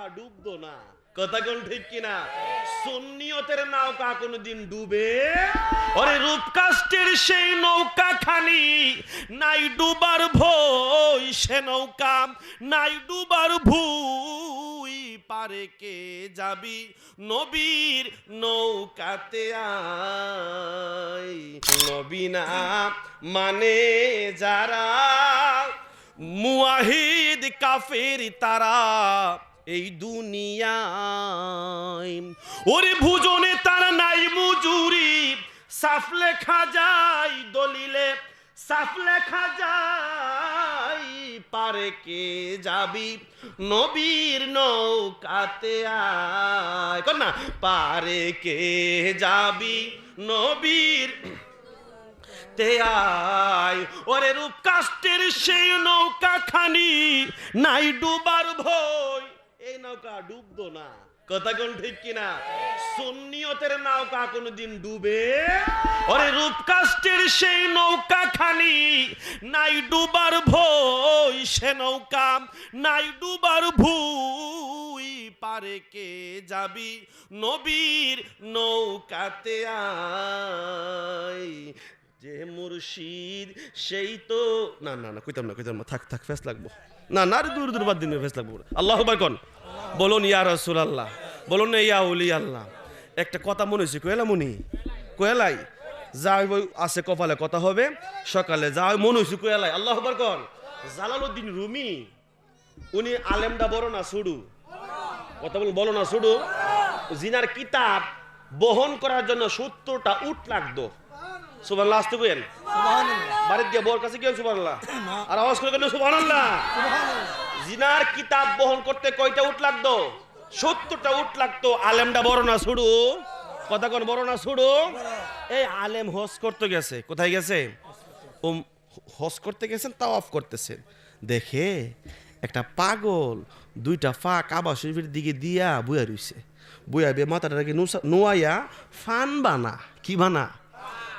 নৌকা ডুবতো না। কথা কোন ঠিক কিনা? সুন্নিয়তের নৌকা কোনোদিন ডুবে? ওরে রূপকাষ্টের সেই নৌকা খানি নাই ডুবার ভই সে নৌকা নাই ডুবার ভুই, পারে কে যাবি নবীর নৌকাতে আই নবীনা মানে যারা মুয়াহিদ, কাফের তারা এই দুনিয়ায়। ওরে ভুজনে তার নাই মজুরি, সাফ লেখা যায় দলিলে, সাফ লেখা যায় পারে কে যাবি? নবীর নৌকাতে আয়। না, পারে কে যাবি? নবীর তে আয়। ওরে রূপ কাষ্টের সেই নৌকা খানি নাই ডুবার এই নৌকা ডুবতো না। কথা কোন ঠিক কিনা? সুন্নিয়তের নৌকা কোনোদিন ডুবে? ওরে রূপ কাষ্টের সেই নৌকা খানি নাই ডুবার ভয়, সে নৌকা নাই ডুবার ভুই। পারে কে যাবি নবীর নৌকাতে আয়? যে মুর্শিদ, সেই তো না না না, কইতাম না কইতাম না। থাক থাক, ফেস লাগবো। না না দূর দূর বাদ দিন, ফেস লাগবো। আল্লাহ কন। বলুন ইয়া রসুল আল্লাহ বলুন না ইয়া উলি আল্লাহ একটা কথা মনে হয়েছে কোয়েলা মনি? কোয়েলাই যাই আছে কপালে কথা হবে সকালে যা হয় মনে হয়েছে কোয়েলাই আল্লাহ কন। জালালউদ্দিন রুমি উনি আলেমডা বড় না সুডু কথা বল বলো না শুধু জিনার কিতাব বহন করার জন্য সত্তরটা উট লাগতো। সুবান আসতে বুঝেন বাড়ির গিয়ে বোর কাছে গিয়ে সুবান আর আওয়াজ করে কেন জিনার কিতাব বহন করতে কয়টা উট লাগতো? সত্তরটা উঠ লাগতো। আলেমটা বড় না শুরু কথা কোন, বড় না শুরু এই আলেম হজ করতে গেছে। কোথায় গেছে? হজ করতে গেছেন তাও অফ করতেছেন দেখে একটা পাগল দুইটা ফা কাবা শরীফের দিকে দিয়া বুয়া রইছে। বুয়া বে মাথাটাকে নোয়াইয়া ফান বানা। কি বানা?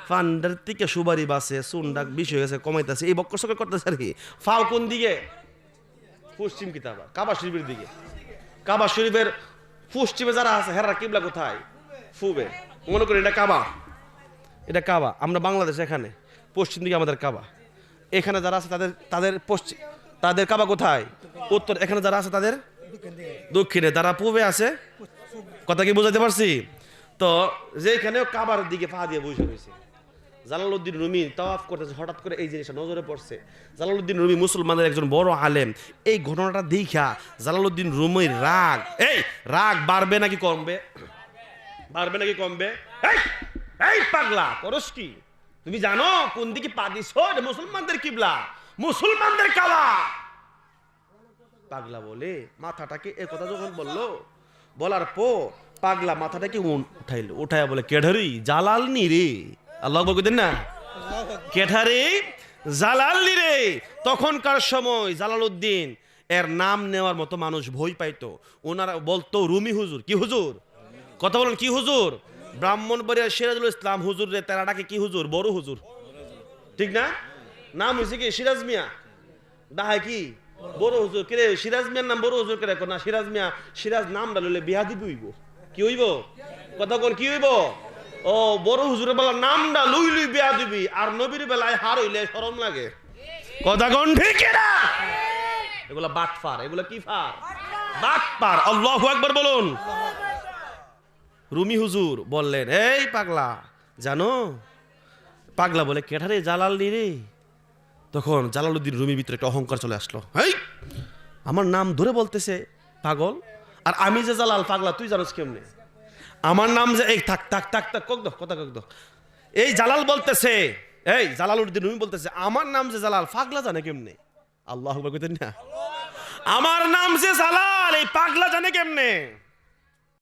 ফান্ডার থেকে সুবারি বাসে সুন্ডাক বিষ হয়ে গেছে, কমাইতেছে। এই বক্কর সকর করতেছে আর কি। ফাও কোন দিকে? পশ্চিম কিতাবা, কাবা শরীফের দিকে। কাবা শরীফের পশ্চিমে যারা আছে হেরা কিবলা কোথায়? ফুবে। মনে করি এটা কাবা। এটা কাবা। আমরা বাংলাদেশ এখানে, পশ্চিম দিকে আমাদের কাবা। এখানে যারা আছে, তাদের তাদের পশ্চিম তাদের কাবা কোথায়? উত্তর এখানে যারা আছে, তাদের দক্ষিণে। যারা পূবে আছে, কথা কি বুঝাতে পারছি? তো যেখানে কাবার দিকে পা দিয়ে বসে রয়েছে। জালালউদ্দিন রুমি তাওয়াফ করতেছে, হঠাৎ করে এই জিনিসটা নজরে পড়ছে। জালালউদ্দিন রুমি মুসলমানের একজন বড় আলেম। এই ঘটনাটা দেখা জালালউদ্দিন রুমির রাগ। এই, রাগ বাড়বে নাকি কমবে? বাড়বে নাকি কমবে? এই পাগলা করস কি? তুমি জানো কোন দিকে পা দিছ? মুসলমানদের কিবলা। মুসলমানদের কাবা পাগলা বলে, মাথাটাকে এ কথা যখন বলল, বলার পর পাগলা মাথাটাকে উঠাইলো। উঠাইয়া বলে, কেঢারি জালাল নি রে। আল্লাহ বলতেন না? কেঠারে? জালাল রে। তখনকার সময় জালালউদ্দিন, এর নাম নেওয়ার মতো মানুষ ভয় পাইতো। ওনারা বলতো, রুমি হুজুর। কি হুজুর? কথা বলেন, কি হুজুর? ব্রাহ্মণবাড়িয়া সিরাজুল ইসলাম হুজুর রে, তারা ডাকে কি হুজুর? বড় হুজুর। ঠিক না? নাম হয়েছে কি? সিরাজ মিয়া। ডাহাই কি? বড় হুজুর। কিরে, সিরাজ মিয়ার নাম বড় হুজুর করে না, সিরাজ মিয়া, সিরাজ নাম ডালিলে বিয়া দিবি হইব। কি হইব? কথা কোন, কি হইব? ও, বড় হুজুরের বেলা নামটা লুই লুই বিয়া দিবি, আর নবীর বেলায় হার হইলে সরম লাগে। কথা কোন ঠিক না এগুলা বাট ফার, এগুলা কি ফার? বাট পার আল্লাহু আকবার বলুন। রুমি হুজুর বললেন, এই পাগলা, জানো, পাগলা বলে কেঠারে জালাল নি রে? তখন জালালউদ্দিন রুমির ভিতরে একটা অহংকার চলে আসলো। হেই, আমার নাম ধরে বলতেছে পাগল, আর আমি যে জালাল, পাগলা, তুই জানোস কেমনে? আমার নাম যে এই থাক থাক থাক থাক, কক দো কথা কক দাও এই জালাল বলতেছে, এই জালাল উদ্দিন রুমি বলতেছে, আমার নাম যে জালাল ফাগলা জানে কেমনে? আল্লাহ কইতেন না। আমার নাম যে জালাল, এই পাগলা জানে কেমনে?